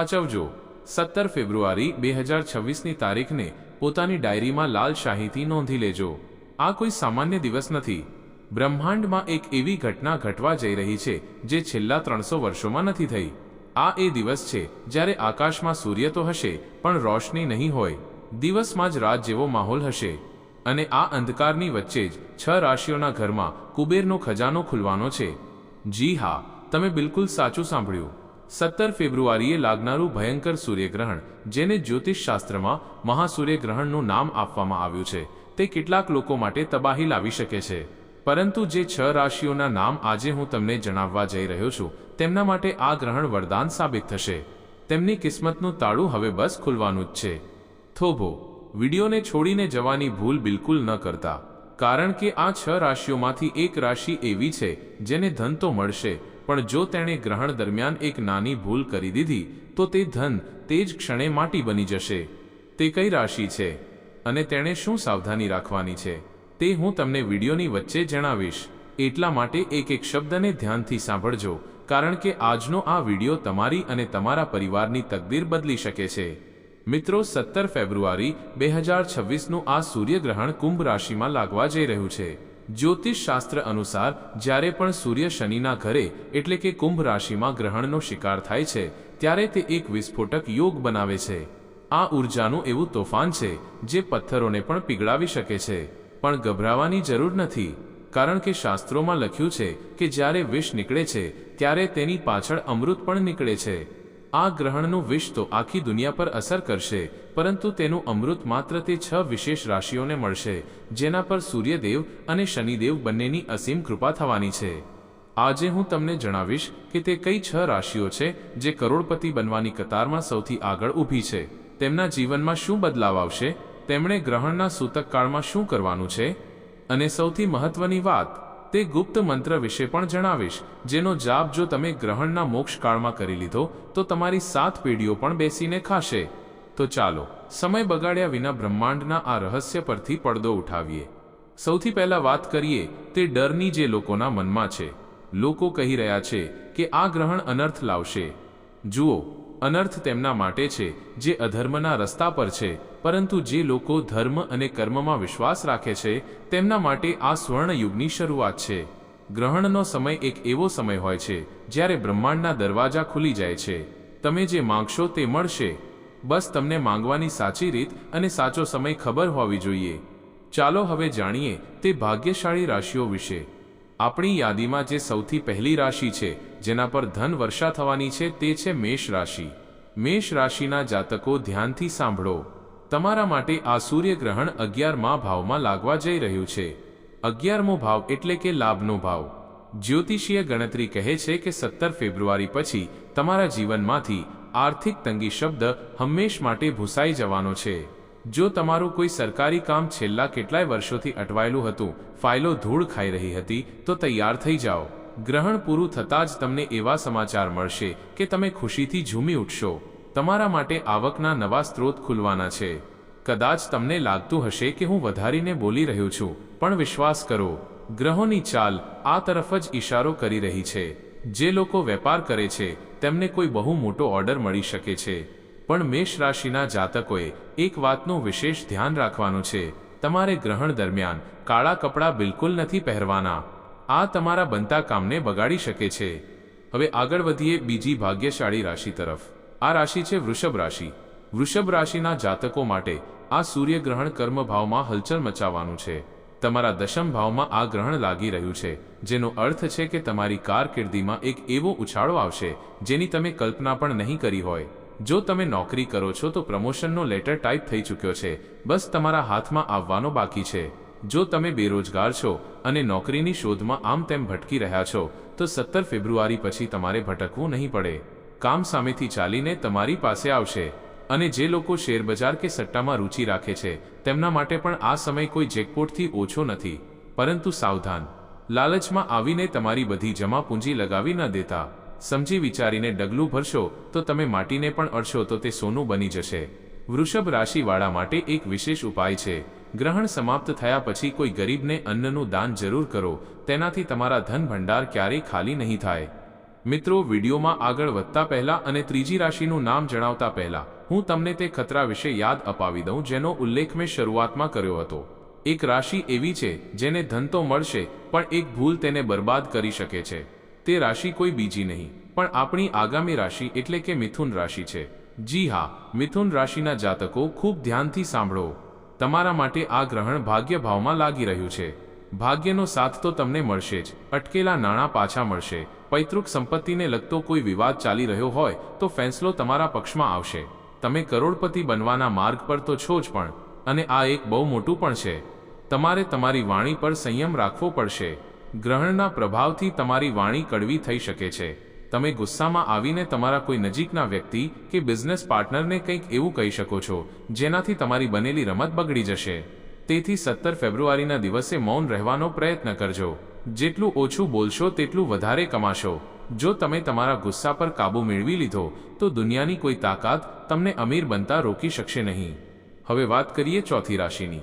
સાચવજો સત્તર ફેબ્રુઆરી બે હજાર છવ્વીસની તારીખને પોતાની ડાયરીમાં લાલ શાહીથી નોંધી લેજો. આ કોઈ સામાન્ય દિવસ નથી. બ્રહ્માંડમાં એક એવી ઘટના ઘટવા જઈ રહી છે, જે છેલ્લા ત્રણસો વર્ષોમાં નથી થઈ. આ એ દિવસ છે, જ્યારે આકાશમાં સૂર્ય તો હશે, પણ રોશની નહીં હોય. દિવસમાં જ રાત જેવો માહોલ હશે. અને આ અંધકારની વચ્ચે જ છ રાશિઓના ઘરમાં કુબેરનો ખજાનો ખુલવાનો છે. જી હા, તમે બિલકુલ સાચું સાંભળ્યું. સત્તર ફેબ્રુઆરીએ લાગનારું ભયંકર સૂર્યગ્રહણ, જેને જ્યોતિષશાસ્ત્રમાં મહાસૂર્યગ્રહણનું નામ આપવામાં આવ્યું છે, તે કેટલાક લોકો માટે તબાહી લાવી શકે છે. પરંતુ જે છ રાશિઓના નામ આજે હું તમને જણાવવા જઈ રહ્યો છું, તેમના માટે આ ગ્રહણ વરદાન સાબિત થશે. તેમની કિસ્મતનું તાળું હવે બસ ખુલવાનું જ છે. થોભો, વિડીયોને છોડીને જવાની ભૂલ બિલકુલ ન કરતા. કારણ કે આ છ રાશિઓમાંથી એક રાશિ એવી છે, જેને ધન તો મળશે પણ જો તેણે ગ્રહણ દરમિયાન એક નાની ભૂલ કરી દીધી, તો તે ધન તે જ ક્ષણે માટી બની જશે. તે કઈ રાશિ છે? અને તેણે શું સાવધાની રાખવાની છે? તે હું તમને વિડીયોની વચ્ચે જણાવીશ. એટલા માટે એક એક શબ્દને ધ્યાનથી સાંભળજો, કારણ કે આજનો આ વીડિયો તમારી અને તમારા પરિવારની તકદીર બદલી શકે છે. મિત્રો, સત્તર ફેબ્રુઆરી બે હજાર છવ્વીસનું આ સૂર્યગ્રહણ કુંભ રાશિમાં લાગવા જઈ રહ્યું છે. જ્યોતિષ શાસ્ત્ર અનુસાર, જ્યારે પણ સૂર્ય શનિના ઘરે, એટલે કે કુંભ રાશિમાં ગ્રહણનો શિકાર થાય છે, ત્યારે તે એક વિસ્ફોટક યોગ બનાવે છે. આ ઉર્જાનું એવું તોફાન છે, જે પથ્થરોને પણ પીગળાવી શકે છે. પણ ગભરાવાની જરૂર નથી, કારણ કે શાસ્ત્રોમાં લખ્યું છે કે જ્યારે વિષ નીકળે છે, ત્યારે તેની પાછળ અમૃત પણ નીકળે છે. આ ગ્રહણનું વિષ તો આખી દુનિયા પર અસર કરશે, પરંતુ તેનું અમૃત માત્ર તે છ વિશેષ રાશિઓને મળશે, જેના પર સૂર્યદેવ અને શનિદેવ બંનેની અસીમ કૃપા થવાની છે. આજે હું તમને જણાવીશ કે તે કઈ છ રાશિઓ છે જે કરોડપતિ બનવાની કતારમાં સૌથી આગળ ઊભી છે. તેમના જીવનમાં શું બદલાવ આવશે? તેમણે ગ્રહણના સૂતકકાળમાં શું કરવાનું છે? અને સૌથી મહત્વની વાત તે ગુપ્ત મંત્ર વિશે પણ જણાવીશ, જેનો જાપ જો તમે ગ્રહણના મોક્ષકાળમાં કરી લીધો, તો તમારી સાત પેઢીઓ પણ બેસીને ખાશે. તો ચાલો, સમય બગાડ્યા વિના બ્રહ્માંડના આ રહસ્ય પરથી પડદો ઉઠાવીએ. સૌથી પહેલા વાત કરીએ, તે ડરની જે લોકોના મનમાં છે. લોકો કહી રહ્યા છે કે આ ગ્રહણ અનર્થ લાવશે. જુઓ અનર્થ તેમના માટે છે, જે અધર્મના રસ્તા પર છે, પરંતુ જે લોકો ધર્મ અને કર્મમાં વિશ્વાસ રાખે છે, તેમના માટે આ સ્વર્ણ યુગની શરૂઆત છે. ગ્રહણનો સમય એક એવો સમય હોય છે, જ્યારે બ્રહ્માંડના દરવાજા ખુલી જાય છે. તમે જે માંગશો તે મળશે. બસ તમને માંગવાની સાચી રીત અને સાચો સમય ખબર હોવી જોઈએ. ચાલો હવે જાણીએ તે ભાગ્યશાળી રાશિઓ વિશે. આપણી યાદીમાં જે સૌથી પહેલી રાશિ છે, જેના પર ધન વર્ષા થવાની છે, તે છે મેષ રાશિ. મેષ રાશિના જાતકો ધ્યાનથી સાંભળો. તમારા માટે આ સૂર્યગ્રહણ અગિયારમા ભાવમાં લાગવા જઈ રહ્યું છે. અગિયારમો ભાવ એટલે કે લાભનો ભાવ. જ્યોતિષીય ગણતરી કહે છે કે સત્તર ફેબ્રુઆરી પછી તમારા જીવનમાંથી આર્થિક તંગી શબ્દ હંમેશ માટે ભૂસાઈ જવાનો છે. જો તમારું કોઈ સરકારી કામ છેલ્લા કેટલાય વર્ષોથી અટવાયેલું હતું, ફાઇલો ધૂળ ખાઈ રહી હતી, તો તૈયાર થઈ જાઓ. ગ્રહણ પૂરું થતાં જ તમને એવા સમાચાર મળશે કે તમે ખુશીથી ઝૂમી ઉઠશો. તમારા માટે આવકના નવા સ્ત્રોત ખુલવાના છે. કદાચ તમને લાગતું હશે કે હું વધારીને બોલી રહ્યો છું, પણ વિશ્વાસ કરો. ગ્રહોની ચાલ આ તરફ જ ઈશારો કરી રહી છે. જે લોકો વેપાર કરે છે, તેમને કોઈ બહુ મોટો ઓર્ડર મળી શકે છે. પણ મેષ રાશિના જાતકોએ એક વાતનું વિશેષ ધ્યાન રાખવાનું છે. તમારે ગ્રહણ દરમિયાન કાળા કપડાં બિલકુલ નથી પહેરવાના. આ તમારા બનતા કામને બગાડી શકે છે. હવે આગળ વધીએ બીજી ભાગ્યશાળી રાશિ તરફ. આ રાશિ છે વૃષભ રાશિ. વૃષભ રાશિના જાતકો માટે આ સૂર્યગ્રહણ કર્મ ભાવમાં હલચલ મચાવવાનું છે. તમારા દશમ ભાવમાં આ ગ્રહણ લાગી રહ્યું છે, જેનો અર્થ છે કે તમારી કારકિર્દીમાં એક એવો ઉછાળો આવશે, જેની તમે કલ્પના પણ નહીં કરી હોય. જો તમે નોકરી કરો છો તો પ્રમોશનનો લેટર ટાઈપ થઈ ચૂક્યો છે. બસ તમારા હાથમાં આવવાનો બાકી છે. જો તમે બેરોજગાર છો અને નોકરીની શોધમાં આમ તેમ ભટકી રહ્યા છો, તો સત્તર ફેબ્રુઆરી પછી તમારે ભટકવું નહીં પડે. કામ સામેથી ચાલીને તમારી પાસે આવશે. અને જે લોકો શેરબજાર કે સટ્ટામાં રુચિ રાખે છે, તેમના માટે પણ આ સમય કોઈ જેકપોટથી ઓછો નથી. પરંતુ સાવધાન. લાલચમાં આવીને તમારી બધી જમા પૂંજી લગાવી ન દેતા. સમજી વિચારીને ડગલું ભરશો, તો તમે માટીને પણ અડશો તો તે સોનું બની જશે. વૃષભ રાશિવાળા માટે એક વિશેષ ઉપાય છે. ગ્રહણ સમાપ્ત થયા પછી કોઈ ગરીબને અન્નનું દાન જરૂર કરો, તેનાથી તમારા ધન ભંડાર ક્યારેય ખાલી નહીં થાય. મિત્રો, વિડીયોમાં આગળ વધતા પહેલા અને ત્રીજી રાશિનું નામ જણાવતા પહેલા, હું તમને તે ખતરા વિશે યાદ અપાવી દઉં જેનો ઉલ્લેખ મેં શરૂઆતમાં કર્યો હતો. એક રાશિ એવી છે, જેને ધન તો મળશે, પણ એક ભૂલ તેને બરબાદ કરી શકે છે. તે રાશિ કોઈ બીજી નહીં, પણ આપણી આગામી રાશિ એટલે કે મિથુન રાશિ છે. જી હા, મિથુન રાશિના જાતકો ખૂબ ધ્યાનથી સાંભળો. તમારા માટે આ ગ્રહણ ભાગ્ય ભાવમાં લાગી રહ્યું છે. ભાગ્યનો સાથ તો તમને મળશે જ. અટકેલા નાણાં પાછા મળશે. પૈતૃક સંપત્તિને લગતો કોઈ વિવાદ ચાલી રહ્યો હોય તો ફેંસલો તમારા પક્ષમાં આવશે. તમે કરોડપતિ બનવાના માર્ગ પર તો છો જ પણ, અને આ એક બહુ મોટું પણ છે. તમારે તમારી વાણી પર સંયમ રાખવો પડશે. ગ્રહણના પ્રભાવથી તમારી વાણી કડવી થઈ શકે છે. તમે ગુસ્સામાં આવીને તમારા કોઈ નજીકના વ્યક્તિ કે બિઝનેસ પાર્ટનરને કંઈક એવું કહી શકો છો, જેનાથી તમારી બનેલી રમત બગડી જશે. તેથી સત્તર ફેબ્રુઆરીના દિવસે મૌન રહેવાનો પ્રયત્ન કરજો. જેટલું ઓછું બોલશો તેટલું વધારે કમાશો. જો તમે તમારા ગુસ્સા પર કાબુ મેળવી લીધો, તો દુનિયાની કોઈ તાકાત તમને અમીર બનતા રોકી શકશે નહીં. હવે વાત કરીએ ચોથી રાશિની.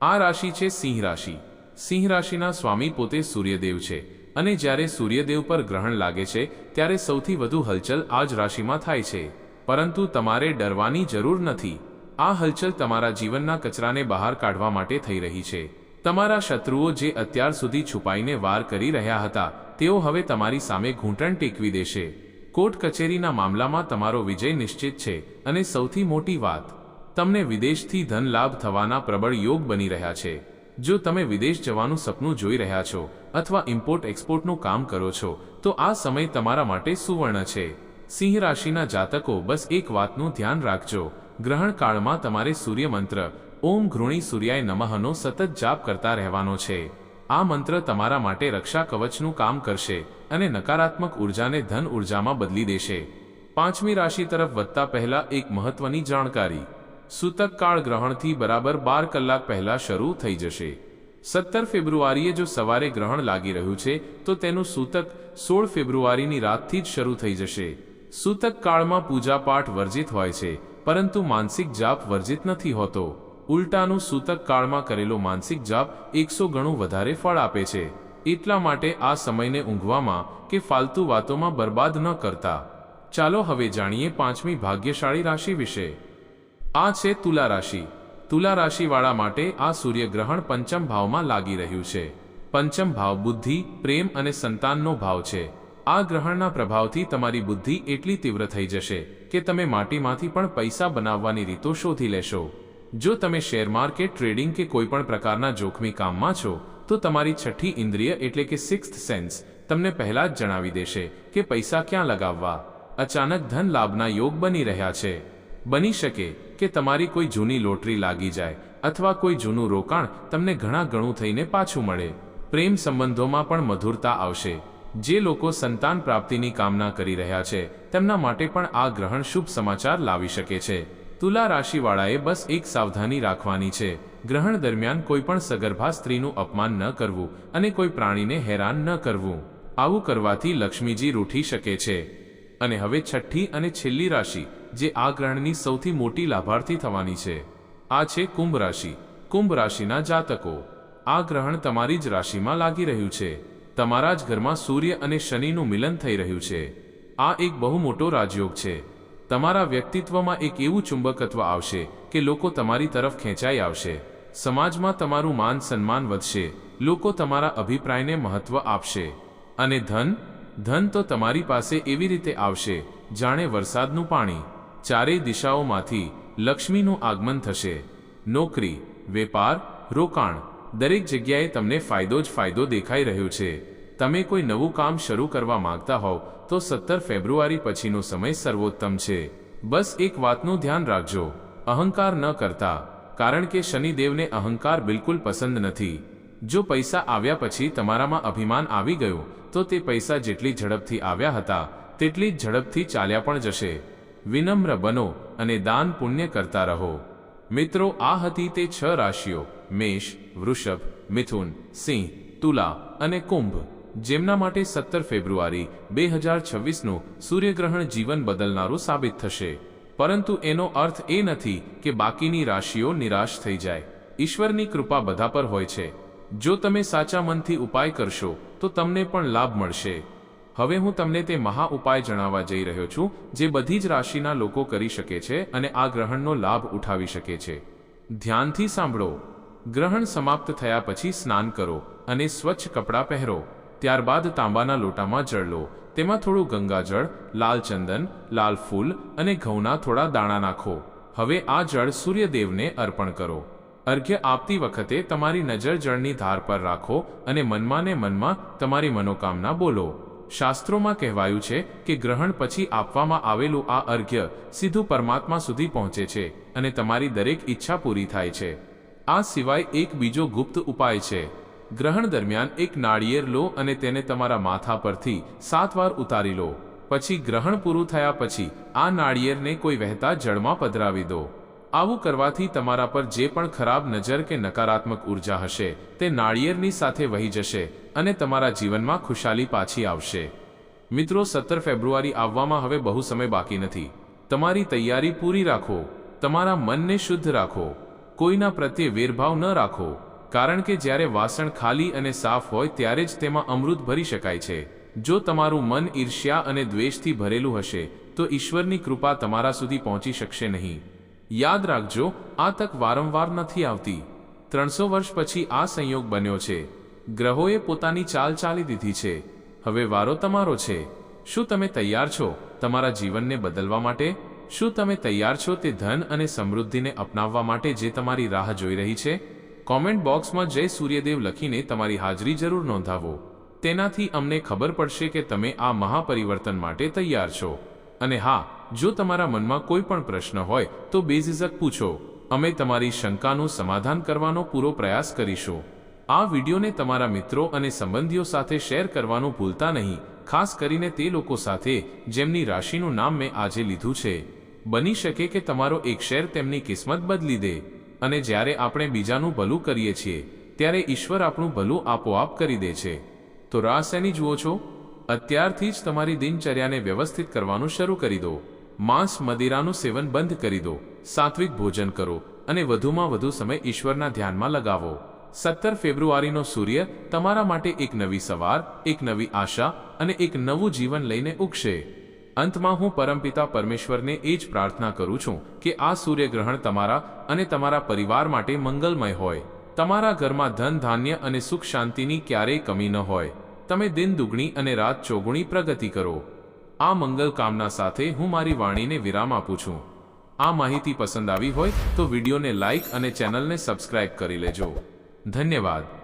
આ રાશિ છે સિંહ રાશિ. સિંહ રાશિના સ્વામી પોતે સૂર્યદેવ છે અને જ્યારે સૂર્યદેવ પર ગ્રહણ લાગે છે, ત્યારે સૌથી વધુ હલચલ આ જ રાશિમાં થાય છે. પરંતુ તમારે ડરવાની જરૂર નથી. આ હલચલ તમારા જીવનના કચરાને બહાર કાઢવા માટે થઈ રહી છે. તમારા શત્રુઓ જે અત્યાર સુધી છુપાઈને વાર કરી રહ્યા હતા, તેઓ હવે તમારી સામે ઘૂંટણ ટેકવી દેશે. કોર્ટ કચેરીના મામલામાં તમારો વિજય નિશ્ચિત છે અને સૌથી મોટી વાત, તમને વિદેશથી ધન લાભ થવાના પ્રબળ યોગ બની રહ્યા છે. જો તમે વિદેશ જવાનું સપનું જોઈ રહ્યા છો અથવા ઇમ્પોર્ટ એક્સપોર્ટનું કામ કરો છો, તો આ સમય તમારા માટે સુવર્ણ છે. સિંહ રાશિના જાતકો, બસ એક વાતનું ધ્યાન રાખજો. ગ્રહણ કાળમાં તમારે સૂર્ય મંત્ર ઓમ ઘૃણી સૂર્યાય નમઃનો સતત જાપ કરતા રહેવાનો છે. આ મંત્ર તમારા માટે રક્ષા કવચનું કામ કરશે અને નકારાત્મક ઉર્જાને ધન ઉર્જામાં બદલી દેશે. પાંચમી રાશિ તરફ વધતા પહેલા એક મહત્વની જાણકારી. સૂતક કાળ ગ્રહણથી બરાબર બાર કલાક પહેલા શરૂ થઈ જશે. સત્તર ફેબ્રુઆરીએ જો સવારે ગ્રહણ લાગી રહ્યું છે, તો તેનું સૂતક સોળ ફેબ્રુઆરીની રાતથી જ શરૂ થઈ જશે. સૂતક કાળમાં પૂજાપાઠ વર્જિત હોય છે, પરંતુ માનસિક જાપ વર્જિત નથી હોતો. ઉલટાનું સૂતક કાળમાં કરેલો માનસિક જાપ એકસો ગણું વધારે ફળ આપે છે. એટલા માટે આ સમયને ઊંઘવામાં કે ફાલતુ વાતોમાં બરબાદ ન કરતા. ચાલો હવે જાણીએ પાંચમી ભાગ્યશાળી રાશિ વિશે. આ છે તુલા રાશિ. તુલા રાશિવાળા માટે આ સૂર્યગ્રહણ પંચમ ભાવમાં લાગી રહ્યું છે. પંચમ ભાવ બુદ્ધિ, પ્રેમ અને સંતાનનો ભાવ છે. આ ગ્રહણના પ્રભાવથી તમારી બુદ્ધિ એટલી તીવ્ર થઈ જશે કે તમે માટીમાંથી પણ પૈસા બનાવવાની રીતો શોધી લેશો. જો તમે શેર માર્કેટ, ટ્રેડિંગ કે કોઈ પણ પ્રકારના જોખમી કામમાં છો, તો તમારી છઠ્ઠી ઇન્દ્રિય એટલે કે સિક્સ્થ સેન્સ તમને પહેલા જ જણાવી દેશે કે પૈસા ક્યાં લગાવવા. અચાનક ધન લાભના યોગ બની રહ્યા છે. બની શકે કે તમારી કોઈ જૂની લોટરી લાગી જાય અથવા કોઈ જૂનું રોકાણ તમને ઘણા ગણું થઈને પાછું મળે. પ્રેમ સંબંધોમાં પણ મધુરતા આવશે. જે લોકો સંતાન પ્રાપ્તિની કામના કરી રહ્યા છે, તેમના માટે પણ આ ગ્રહણ શુભ સમાચાર લાવી શકે છે. તુલા રાશિવાળાએ બસ એક સાવધાની રાખવાની છે. ગ્રહણ દરમિયાન કોઈ પણ સગર્ભા સ્ત્રીનું અપમાન ન કરવું અને કોઈ પ્રાણીને હેરાન ન કરવું. આવું કરવાથી લક્ષ્મીજી રૂઠી શકે છે. અને હવે છઠ્ઠી અને છેલ્લી રાશિ, જે આ ગ્રહણની સૌથી મોટી લાભાર્થી થવાની છે. આ છે કુંભ રાશિ. કુંભ રાશિના જાતકો. આ ગ્રહણ તમારી જ રાશિમાં લાગી રહ્યું છે. તમારા જ ઘરમાં સૂર્ય અને શનિનું મિલન થઈ રહ્યું છે. આ એક બહુ મોટો રાજયોગ છે. તમારા વ્યક્તિત્વમાં એક એવું ચુંબકત્વ આવશે, કે લોકો તમારી તરફ ખેંચાઈ આવશે. સમાજમાં તમારું માન સન્માન વધશે. લોકો તમારા અભિપ્રાયને મહત્વ આપશે. અને ધન? ધન તો તમારી પાસે એવી રીતે આવશે, જાણે વરસાદનું પાણી. ચારેય દિશાઓમાંથી લક્ષ્મીનું આગમન થશે. નોકરી, વેપાર, રોકાણ, દરેક જગ્યાએ તમને ફાયદો જ ફાયદો દેખાઈ રહ્યો છે. તમે કોઈ નવું કામ શરૂ કરવા માંગતા હોવ, તો સત્તર ફેબ્રુઆરી પછીનો સમય સર્વોત્તમ છે. બસ એક વાતનું ધ્યાન રાખજો. અહંકાર ન કરતા, કારણ કે શનિદેવને અહંકાર બિલકુલ પસંદ નથી. જો પૈસા આવ્યા પછી તમારામાં અભિમાન આવી ગયું તો તે પૈસા જેટલી ઝડપથી આવ્યા હતા, તેટલી જ ઝડપથી ચાલ્યા પણ જશે. વિનમ્ર બનો અને દાન પુણ્ય કરતા રહો. મિત્રો, આ હતી તે છ રાશિઓ, મેષ, વૃષભ, મિથુન, સિંહ, તુલા અને કુંભ. જેમના માટે સત્તર ફેબ્રુઆરી બે હજાર છવ્વીસનું સૂર્યગ્રહણ જીવન બદલનારું સાબિત થશે. પરંતુ એનો અર્થ એ નથી કે બાકીની રાશિઓ નિરાશ થઈ જાય. ઈશ્વરની કૃપા બધા પર હોય છે. જો તમે સાચા મનથી ઉપાય કરશો, તો તમને પણ લાભ મળશે. હવે હું તમને તે મહા ઉપાય જણાવવા જઈ રહ્યો છું, જે બધી જ રાશિના લોકો કરી શકે છે અને આ ગ્રહણનો લાભ ઉઠાવી શકે છે. ધ્યાનથી સાંભળો. ગ્રહણ સમાપ્ત થયા પછી સ્નાન કરો અને સ્વચ્છ કપડાં પહેરો. ત્યારબાદ તાંબાના લોટામાં જળ લો. તેમાં થોડું ગંગાજળ, લાલ ચંદન, લાલ ફૂલ અને ઘઉંના થોડા દાણા નાખો. હવે આ જળ સૂર્યદેવને અર્પણ કરો. અર્ઘ્ય આપતી વખતે તમારી નજર જળની ધાર પર રાખો અને મનમાં ને મનમાં તમારી મનોકામના બોલો. શાસ્ત્રોમાં કહેવાયું છે કે ગ્રહણ પછી આપવામાં આવેલું આ અર્ઘ્ય સીધું પરમાત્મા સુધી પહોંચે છે અને તમારી દરેક ઈચ્છા પૂરી થાય છે. આ સિવાય એક બીજો ગુપ્ત ઉપાય છે. ગ્રહણ દરમિયાન એક નાળિયેર લો અને તેને તમારા માથા પરથી સાત વાર ઉતારી લો. પછી ગ્રહણ પૂરું થયા પછી આ નાળિયેરને કોઈ વહેતા જળમાં પધરાવી દો. આવું કરવાથી તમારા પર જે પણ ખરાબ નજર કે નકારાત્મક ઊર્જા હશે, તે નાળિયેરની સાથે વહી જશે અને તમારા જીવનમાં ખુશાલી પાછી આવશે. મિત્રો, સત્તર ફેબ્રુઆરી આવવામાં હવે બહુ સમય બાકી નથી. તમારી તૈયારી પૂરી રાખો. તમારા મનને શુદ્ધ રાખો. કોઈના પ્રત્યે વેરભાવ ન રાખો. કારણ કે જ્યારે વાસણ ખાલી અને સાફ હોય ત્યારે જ તેમાં અમૃત ભરી શકાય છે. જો તમારું મન ઈર્ષ્યા અને દ્વેષથી ભરેલું હશે, તો ઈશ્વરની કૃપા તમારા સુધી પહોંચી શકશે નહીં. યાદ રાખજો, આ તક વારંવાર નથી આવતી. ત્રણસો વર્ષ પછી આ સંયોગ બન્યો છે. ગ્રહોએ પોતાની ચાલ ચાલી દીધી છે. હવે વારો તમારો છે. શું તમે તૈયાર છો તમારા જીવનને બદલવા માટે? શું તમે તૈયાર છો તે ધન અને સમૃદ્ધિને અપનાવવા માટે જે તમારી રાહ જોઈ રહી છે? કોમેન્ટ બોક્સમાં જય સૂર્યદેવ લખીને તમારી હાજરી જરૂર નોંધાવો. તેનાથી અમને ખબર પડશે કે તમે આ મહાપરિવર્તન માટે તૈયાર છો. અને હા જો તમારા મનમાં કોઈ પણ પ્રશ્ન હોય, તો બેઝિઝક પૂછો. અમે તમારી શંકાનું સમાધાન કરવાનો પૂરો પ્રયાસ કરીશું. આ વિડીયોને તમારા મિત્રો અને સંબંધીઓ સાથે શેર કરવાનું ભૂલતા નહીં, ખાસ કરીને તે લોકો સાથે, જેમની રાશિનું નામ મેં આજે લીધું છે. બની શકે કે તમારો એક શેર તેમની કિસ્મત બદલી દે, અને જ્યારે આપણે બીજાનું ભલું કરીએ છીએ, ત્યારે ઈશ્વર આપણું ભલું આપોઆપ કરી દે છે. તો રાસ એની જુઓ છો? અત્યારથી જ તમારી દિનચર્યાને વ્યવસ્થિત કરવાનું શરૂ કરી દો. માંસ મદિરાનું સેવન બંધ કરી દો, સાત્વિક ભોજન કરો અને વધુમાં વધુ સમય ઈશ્વરના ધ્યાનમાં લગાવો. સત્તર ફેબ્રુઆરીનો સૂર્ય તમારા માટે એક નવી સવાર, એક નવી આશા અને એક નવું જીવન લઈને ઉગશે. અંતમાં હું પરમપિતા પરમેશ્વરને એ જ પ્રાર્થના કરું છું કે આ સૂર્યગ્રહણ તમારા અને તમારા પરિવાર માટે મંગલમય હોય. તમારા ઘરમાં ધન, ધાન્ય અને સુખ શાંતિની ક્યારેય કમી ન હોય. તમે દિન દુગણી અને રાત ચોગુણી પ્રગતિ કરો. આ મંગલ કામના સાથે હું મારી વાણીને વિરામ આપું છું. આ માહિતી પસંદ આવી હોય તો વિડીયોને લાઇક અને ચેનલને સબસ્ક્રાઇબ કરી લેજો. ધન્યવાદ.